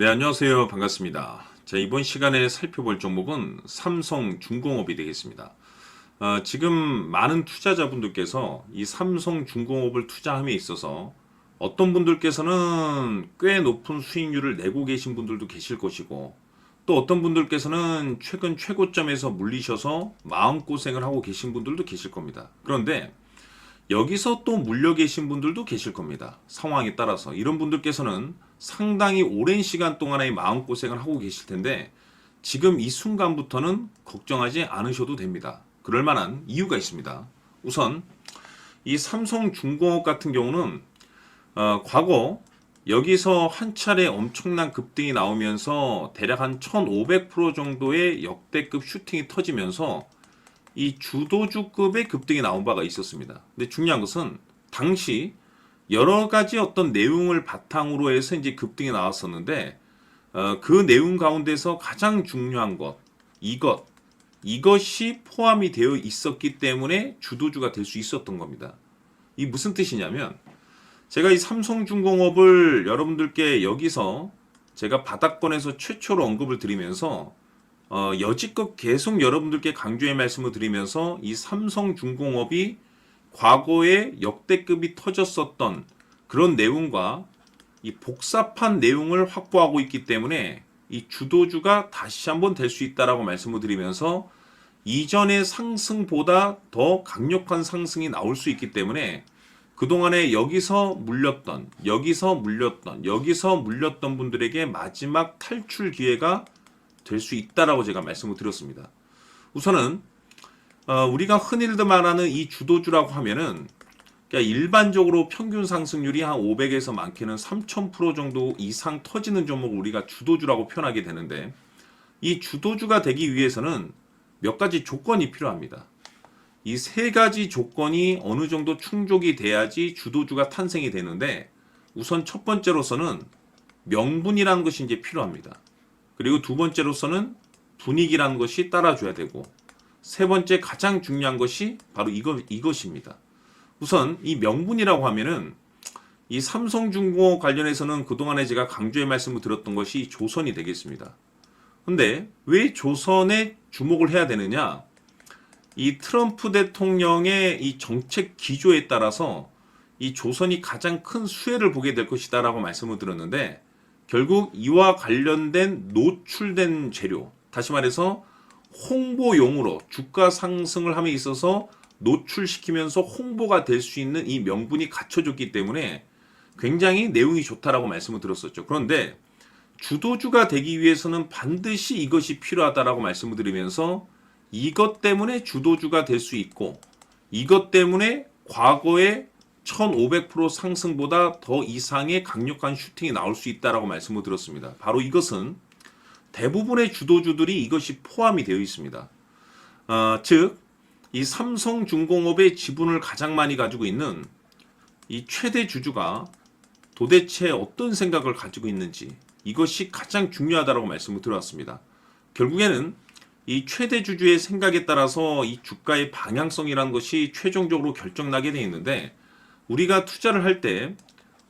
네, 안녕하세요. 반갑습니다. 자, 이번 시간에 살펴볼 종목은 삼성 중공업이 되겠습니다. 어, 지금 많은 투자자분들께서 이 삼성 중공업을 투자함에 있어서 어떤 분들께서는 꽤 높은 수익률을 내고 계신 분들도 계실 것이고 또 어떤 분들께서는 최근 최고점에서 물리셔서 마음고생을 하고 계신 분들도 계실 겁니다. 그런데 여기서 또 물려 계신 분들도 계실 겁니다. 상황에 따라서. 이런 분들께서는 상당히 오랜 시간 동안의 마음고생을 하고 계실 텐데 지금 이 순간부터는 걱정하지 않으셔도 됩니다. 그럴 만한 이유가 있습니다. 우선 이 삼성중공업 같은 경우는 어, 과거 여기서 한 차례 엄청난 급등이 나오면서 대략 한 1500% 정도의 역대급 슈팅이 터지면서 이 주도주급의 급등이 나온 바가 있었습니다. 근데 중요한 것은 당시 여러 가지 어떤 내용을 바탕으로 해서 이제 급등이 나왔었는데 어, 그 내용 가운데서 가장 중요한 것 이것 이것이 포함이 되어 있었기 때문에 주도주가 될 수 있었던 겁니다. 이 무슨 뜻이냐면 제가 이 삼성중공업을 여러분들께 여기서 제가 바닥권에서 최초로 언급을 드리면서 어, 여지껏 계속 여러분들께 강조의 말씀을 드리면서 이 삼성중공업이 과거에 역대급이 터졌었던 그런 내용과 이 복잡한 내용을 확보하고 있기 때문에 이 주도주가 다시 한번 될 수 있다라고 말씀을 드리면서 이전의 상승보다 더 강력한 상승이 나올 수 있기 때문에 그동안에 여기서 물렸던, 여기서 물렸던, 여기서 물렸던 분들에게 마지막 탈출 기회가 될 수 있다라고 제가 말씀을 드렸습니다. 우선은 어, 우리가 흔히들 말하는 이 주도주라고 하면은 그러니까 일반적으로 평균 상승률이 한 500에서 많게는 3000% 정도 이상 터지는 종목을 우리가 주도주라고 표현하게 되는데 이 주도주가 되기 위해서는 몇 가지 조건이 필요합니다. 이 세 가지 조건이 어느 정도 충족이 돼야지 주도주가 탄생이 되는데 우선 첫 번째로서는 명분이라는 것이 이제 필요합니다. 그리고 두 번째로서는 분위기라는 것이 따라줘야 되고 세 번째 가장 중요한 것이 바로 이것, 이것입니다. 우선 이 명분이라고 하면은 이 삼성중공업 관련해서는 그동안에 제가 강조의 말씀을 드렸던 것이 조선이 되겠습니다. 근데 왜 조선에 주목을 해야 되느냐? 이 트럼프 대통령의 이 정책 기조에 따라서 이 조선이 가장 큰 수혜를 보게 될 것이다라고 말씀을 드렸는데 결국 이와 관련된 노출된 재료, 다시 말해서 홍보용으로 주가 상승을 함에 있어서 노출시키면서 홍보가 될 수 있는 이 명분이 갖춰졌기 때문에 굉장히 내용이 좋다라고 말씀을 드렸었죠. 그런데 주도주가 되기 위해서는 반드시 이것이 필요하다라고 말씀을 드리면서 이것 때문에 주도주가 될 수 있고 이것 때문에 과거에 1500% 상승보다 더 이상의 강력한 슈팅이 나올 수 있다라고 말씀을 드렸습니다. 바로 이것은 대부분의 주도주들이 이것이 포함이 되어 있습니다. 어, 즉, 이 삼성중공업의 지분을 가장 많이 가지고 있는 이 최대 주주가 도대체 어떤 생각을 가지고 있는지 이것이 가장 중요하다고 말씀을 드렸습니다. 결국에는 이 최대 주주의 생각에 따라서 이 주가의 방향성이라는 것이 최종적으로 결정나게 되어 있는데 우리가 투자를 할 때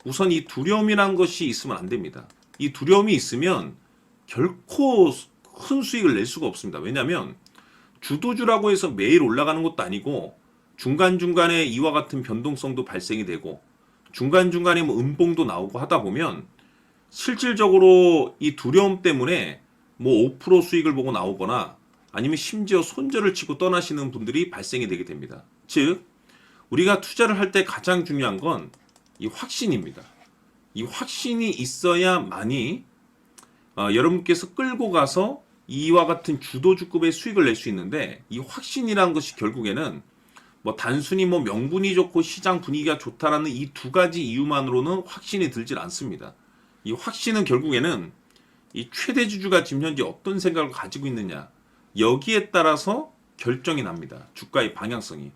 우선 이 두려움이라는 것이 있으면 안 됩니다. 이 두려움이 있으면 결코 큰 수익을 낼 수가 없습니다. 왜냐하면 주도주라고 해서 매일 올라가는 것도 아니고 중간중간에 이와 같은 변동성도 발생이 되고 중간중간에 뭐 음봉도 나오고 하다 보면 실질적으로 이 두려움 때문에 뭐 5% 수익을 보고 나오거나 아니면 심지어 손절을 치고 떠나시는 분들이 발생이 되게 됩니다. 즉, 우리가 투자를 할 때 가장 중요한 건 이 확신입니다. 이 확신이 있어야만이 어, 여러분께서 끌고 가서 이와 같은 주도주급의 수익을 낼 수 있는데 이 확신이라는 것이 결국에는 뭐 단순히 뭐 명분이 좋고 시장 분위기가 좋다라는 이 두 가지 이유만으로는 확신이 들질 않습니다. 이 확신은 결국에는 이 최대 주주가 지금 현재 어떤 생각을 가지고 있느냐 여기에 따라서 결정이 납니다. 주가의 방향성이.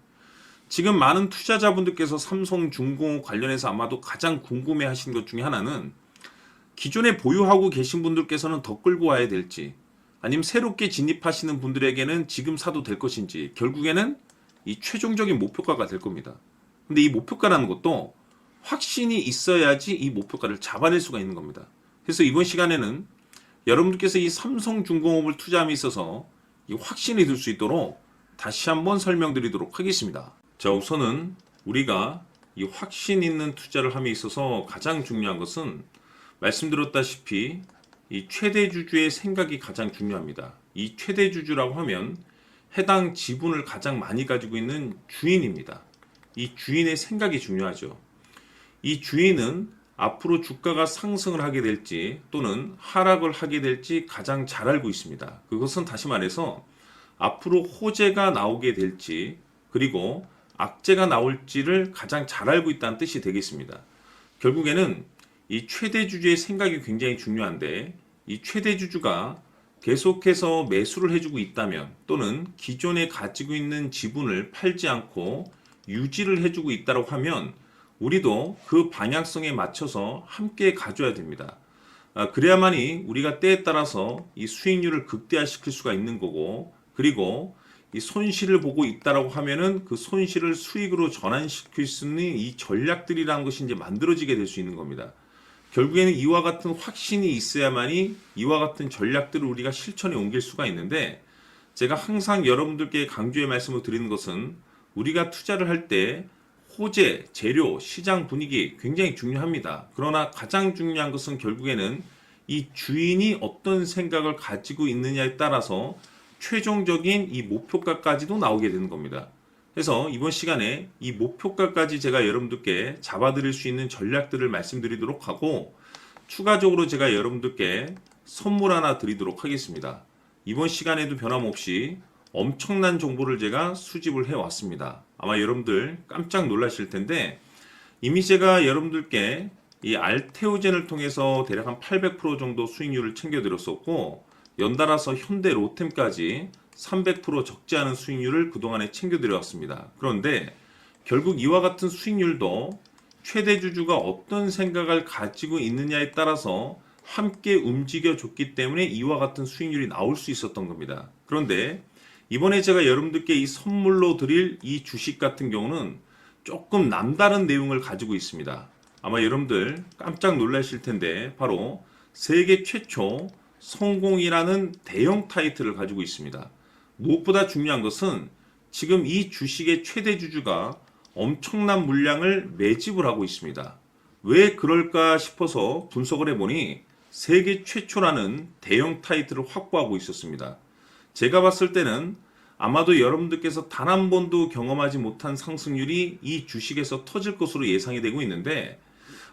지금 많은 투자자분들께서 삼성중공업 관련해서 아마도 가장 궁금해 하신 것 중에 하나는 기존에 보유하고 계신 분들께서는 더 끌고 와야 될지 아니면 새롭게 진입하시는 분들에게는 지금 사도 될 것인지 결국에는 이 최종적인 목표가가 될 겁니다. 근데 이 목표가라는 것도 확신이 있어야지 이 목표가를 잡아낼 수가 있는 겁니다. 그래서 이번 시간에는 여러분들께서 이 삼성중공업을 투자함에 있어서 이 확신이 들 수 있도록 다시 한번 설명드리도록 하겠습니다. 자, 우선은 우리가 이 확신 있는 투자를 함에 있어서 가장 중요한 것은 말씀드렸다시피 이 최대 주주의 생각이 가장 중요합니다. 이 최대 주주라고 하면 해당 지분을 가장 많이 가지고 있는 주인입니다. 이 주인의 생각이 중요하죠. 이 주인은 앞으로 주가가 상승을 하게 될지 또는 하락을 하게 될지 가장 잘 알고 있습니다. 그것은 다시 말해서 앞으로 호재가 나오게 될지 그리고 악재가 나올지를 가장 잘 알고 있다는 뜻이 되겠습니다. 결국에는 이 최대 주주의 생각이 굉장히 중요한데 이 최대 주주가 계속해서 매수를 해주고 있다면 또는 기존에 가지고 있는 지분을 팔지 않고 유지를 해주고 있다고 하면 우리도 그 방향성에 맞춰서 함께 가져야 됩니다. 아, 그래야만이 우리가 때에 따라서 이 수익률을 극대화시킬 수가 있는 거고 그리고 이 손실을 보고 있다라고 하면은 그 손실을 수익으로 전환시킬 수 있는 이 전략들이라는 것이 이제 만들어지게 될 수 있는 겁니다. 결국에는 이와 같은 확신이 있어야만이 이와 같은 전략들을 우리가 실천에 옮길 수가 있는데 제가 항상 여러분들께 강조의 말씀을 드리는 것은 우리가 투자를 할 때 호재, 재료, 시장 분위기 굉장히 중요합니다. 그러나 가장 중요한 것은 결국에는 이 주인이 어떤 생각을 가지고 있느냐에 따라서 최종적인 이 목표가까지도 나오게 되는 겁니다. 그래서 이번 시간에 이 목표가까지 제가 여러분들께 잡아드릴 수 있는 전략들을 말씀드리도록 하고 추가적으로 제가 여러분들께 선물 하나 드리도록 하겠습니다. 이번 시간에도 변함없이 엄청난 정보를 제가 수집을 해 왔습니다. 아마 여러분들 깜짝 놀라실 텐데 이미 제가 여러분들께 이 알테오젠을 통해서 대략 한 800% 정도 수익률을 챙겨드렸었고 연달아서 현대 로템까지 300% 적지 않은 수익률을 그동안에 챙겨드려왔습니다. 그런데 결국 이와 같은 수익률도 최대 주주가 어떤 생각을 가지고 있느냐에 따라서 함께 움직여 줬기 때문에 이와 같은 수익률이 나올 수 있었던 겁니다. 그런데 이번에 제가 여러분들께 이 선물로 드릴 이 주식 같은 경우는 조금 남다른 내용을 가지고 있습니다. 아마 여러분들 깜짝 놀라실 텐데 바로 세계 최초 성공이라는 대형 타이틀을 가지고 있습니다. 무엇보다 중요한 것은 지금 이 주식의 최대 주주가 엄청난 물량을 매집을 하고 있습니다. 왜 그럴까 싶어서 분석을 해보니 세계 최초라는 대형 타이틀을 확보하고 있었습니다. 제가 봤을 때는 아마도 여러분들께서 단 한 번도 경험하지 못한 상승률이 이 주식에서 터질 것으로 예상이 되고 있는데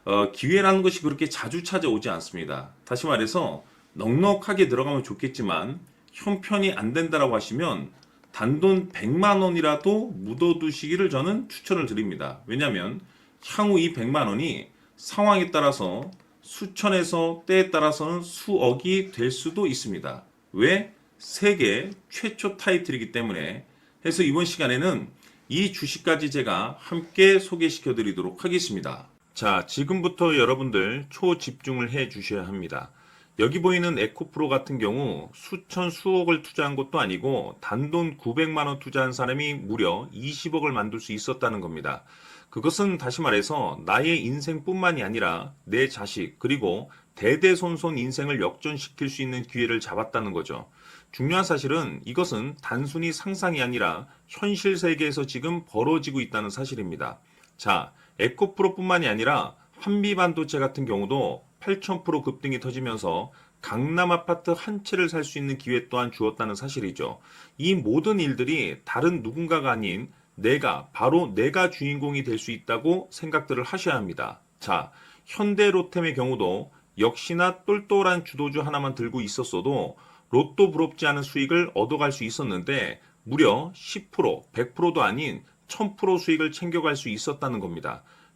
어, 기회라는 것이 그렇게 자주 찾아오지 않습니다. 다시 말해서 넉넉하게 들어가면 좋겠지만 형편이 안 된다라고 하시면 단돈 100만 원이라도 묻어두시기를 저는 추천을 드립니다. 왜냐하면 향후 이 100만 원이 상황에 따라서 수천에서 때에 따라서는 수억이 될 수도 있습니다. 왜? 세계 최초 타이틀이기 때문에 해서 이번 시간에는 이 주식까지 제가 함께 소개시켜 드리도록 하겠습니다. 자, 지금부터 여러분들 초집중을 해 주셔야 합니다. 여기 보이는 에코프로 같은 경우 수천 수억을 투자한 것도 아니고 단돈 900만 원 투자한 사람이 무려 20억을 만들 수 있었다는 겁니다. 그것은 다시 말해서 나의 인생뿐만이 아니라 내 자식 그리고 대대손손 인생을 역전시킬 수 있는 기회를 잡았다는 거죠. 중요한 사실은 이것은 단순히 상상이 아니라 현실 세계에서 지금 벌어지고 있다는 사실입니다. 자, 에코프로뿐만이 아니라 한미반도체 같은 경우도 8,000% 급등이 터지면서 강남 아파트 한 채를 살 수 있는 기회 또한 주었다는 사실이죠. 이 모든 일들이 다른 누군가가 아닌 내가 바로 내가 주인공이 될 수 있다고 생각들을 하셔야 합니다. 자, 현대 로템의 경우도 역시나 똘똘한 주도주 하나만 들고 있었어도 로또 부럽지 않은 수익을 얻어갈 수 있었는데 무려 10%, 100%도 아닌 1000% 수익을 챙겨갈 수 있었다는 겁니다.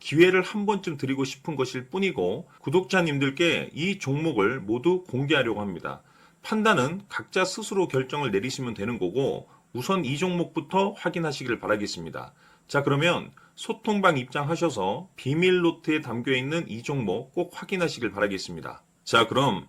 기회를 한 번쯤 드리고 싶은 것일 뿐이고 구독자님들께 이 종목을 모두 공개하려고 합니다. 판단은 각자 스스로 결정을 내리시면 되는 거고 우선 이 종목부터 확인하시길 바라겠습니다. 자, 그러면 소통방 입장하셔서 비밀 노트에 담겨 있는 이 종목 꼭 확인하시길 바라겠습니다. 자, 그럼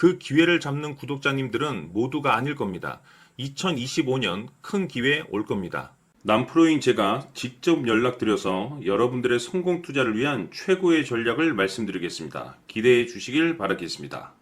그 기회를 잡는 구독자님들은 모두가 아닐 겁니다. 2025년 큰 기회 올 겁니다. 남프로인 제가 직접 연락드려서 여러분들의 성공 투자를 위한 최고의 전략을 말씀드리겠습니다. 기대해 주시길 바라겠습니다.